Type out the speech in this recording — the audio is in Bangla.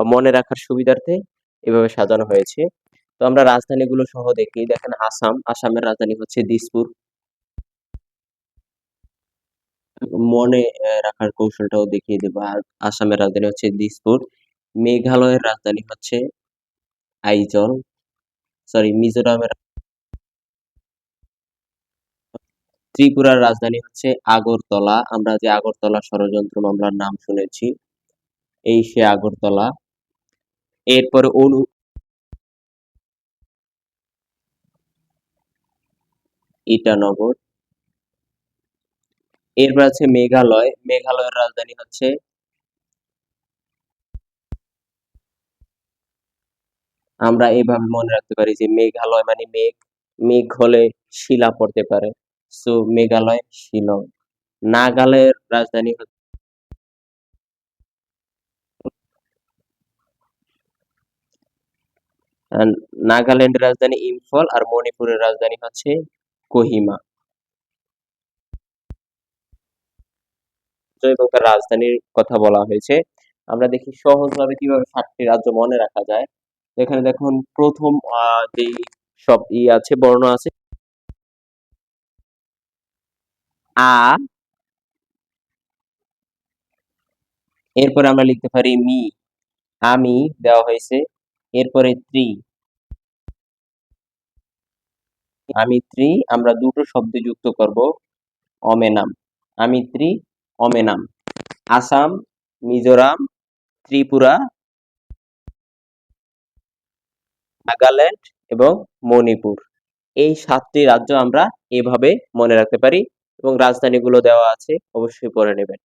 বা মনে রাখার সুবিধার্থে এভাবে সাজানো হয়েছে। তো আমরা রাজধানীগুলো সহ দেখি। দেখেন আসাম। আসামের রাজধানী হচ্ছে দিসপুর। মনে রাখার কৌশলটাও দেখিয়ে দেবো। আসামের রাজধানী হচ্ছে দিসপুর। মেঘালয়ের রাজধানী হচ্ছে আইজল। সরি, মিজোরামের ত্রিপুরার রাজধানী হচ্ছে আগরতলা। আমরা যে আগরতলা ষড়যন্ত্র মামলার নাম শুনেছি, এই সে আগরতলা। এরপরে অনু ইটানগর। এরপর আছে মেঘালয়। মেঘালয়ের রাজধানী হচ্ছে আমরা এভাবে মনে রাখতে পারি যে মেঘালয় মানে মেঘ। মেঘ হলে শিলা পড়তে পারে। সো মেঘালয়, শিলং। নাগালের রাজধানী হচ্ছে আহ, নাগাল্যান্ডের রাজধানী ইম্ফল আর মণিপুরের রাজধানী হচ্ছে কোহিমা এবং তার রাজধানীর কথা বলা হয়েছে। আমরা দেখি সহজভাবে কীভাবে সাতটি রাজ্য মনে রাখা যায়। এখানে দেখুন, প্রথম যেই সব ই আছে, বর্ণ আছে। আ, এরপরে আমরা লিখতে পারি মি। আমি দেওয়া হয়েছে এরপরে ত্রি। আমি ত্রি, আমরা দুটো শব্দ যুক্ত করব, অমেনাম। আমি ত্রি, অমেনাম। আসাম, মিজোরাম, ত্রিপুরা, নাগাল্যান্ড এবং মণিপুর। এই সাতটি রাজ্য আমরা এভাবে মনে রাখতে পারি এবং রাজধানীগুলো দেওয়া আছে, অবশ্যই পড়ে নেবেন।